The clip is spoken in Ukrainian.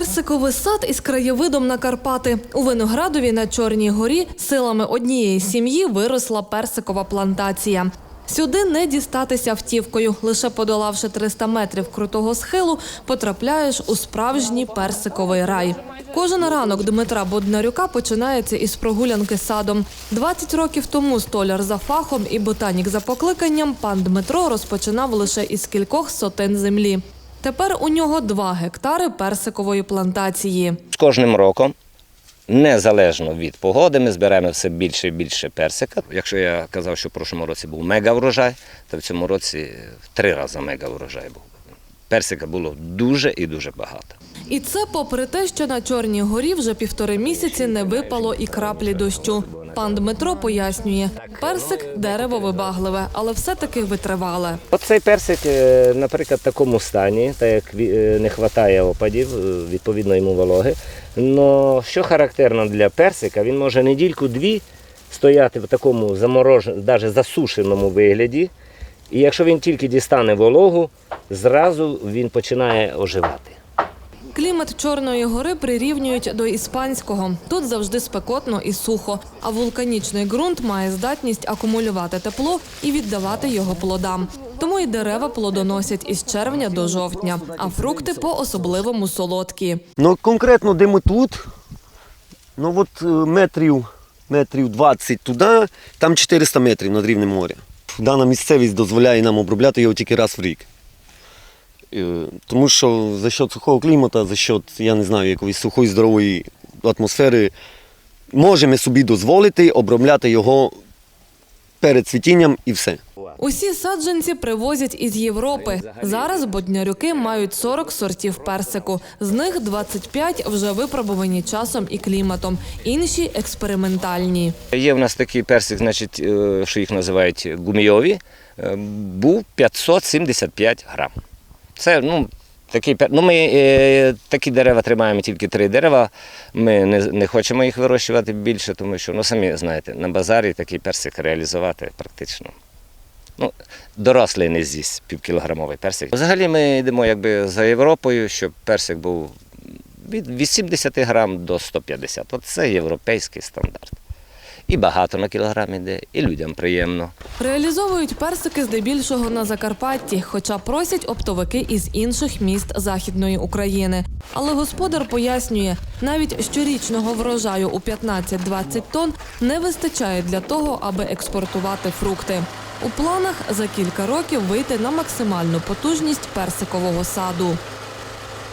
Персиковий сад із краєвидом на Карпати. У Виноградові на Чорній горі силами однієї сім'ї виросла персикова плантація. Сюди не дістатися автівкою. Лише подолавши 300 метрів крутого схилу, потрапляєш у справжній персиковий рай. Кожен ранок Дмитра Боднарюка починається із прогулянки садом. 20 років тому столяр за фахом і ботанік за покликанням пан Дмитро розпочинав лише із кількох сотень землі. Тепер у нього два гектари персикової плантації. З кожним роком, незалежно від погоди, ми збираємо все більше і більше персика. Якщо я казав, що в прошлому році був мега врожай, то в цьому році в три рази мега врожай був. Персика було дуже і дуже багато. І це попри те, що на Чорній горі вже півтори місяці не випало і краплі дощу. Пан Дмитро пояснює, персик дерево вибагливе, але все-таки витривале. Оцей персик, е, наприклад, в такому стані, так як е, не вистачає опадів, е, відповідно йому вологи. Но що характерно для персика, він може недільку-дві стояти в такому замороженому, навіть засушеному вигляді. І якщо він тільки дістане вологу, зразу він починає оживати. Клімат Чорної гори прирівнюють до іспанського. Тут завжди спекотно і сухо, а вулканічний ґрунт має здатність акумулювати тепло і віддавати його плодам. Тому і дерева плодоносять із червня до жовтня, а фрукти по-особливому солодкі. Ну, конкретно, де ми тут, ну от е, метрів, метрів 20 туди, там 400 метрів над рівнем моря. Дана місцевість дозволяє нам обробляти його тільки раз в рік. Е, Тому що за счет сухого клімату, за счет, я не знаю, якоїсь сухої здорової атмосфери, можемо собі дозволити обробляти його перед цвітінням і все. Усі саджанці привозять із Європи. Зараз боднярюки мають 40 сортів персику. З них 25 вже випробувані часом і кліматом, інші експериментальні. Є в нас такий персик, значить, е, що їх називають гумійові, е, був 575 грам. Це ну, пер- ну, ми е, такі дерева тримаємо тільки три дерева. Ми не, не хочемо їх вирощувати більше, тому що, ну самі знаєте, на базарі такий персик реалізувати практично. Ну, дорослий не з'їсть півкілограмовий персик. Взагалі ми йдемо якби за Європою, щоб персик був від 80 грам до 150. От це європейський стандарт. І багато на кілограм іде, і людям приємно. Реалізовують персики здебільшого на Закарпатті, хоча просять оптовики із інших міст Західної України. Але господар пояснює, навіть щорічного врожаю у 15-20 тонн не вистачає для того, аби експортувати фрукти. У планах за кілька років вийти на максимальну потужність персикового саду.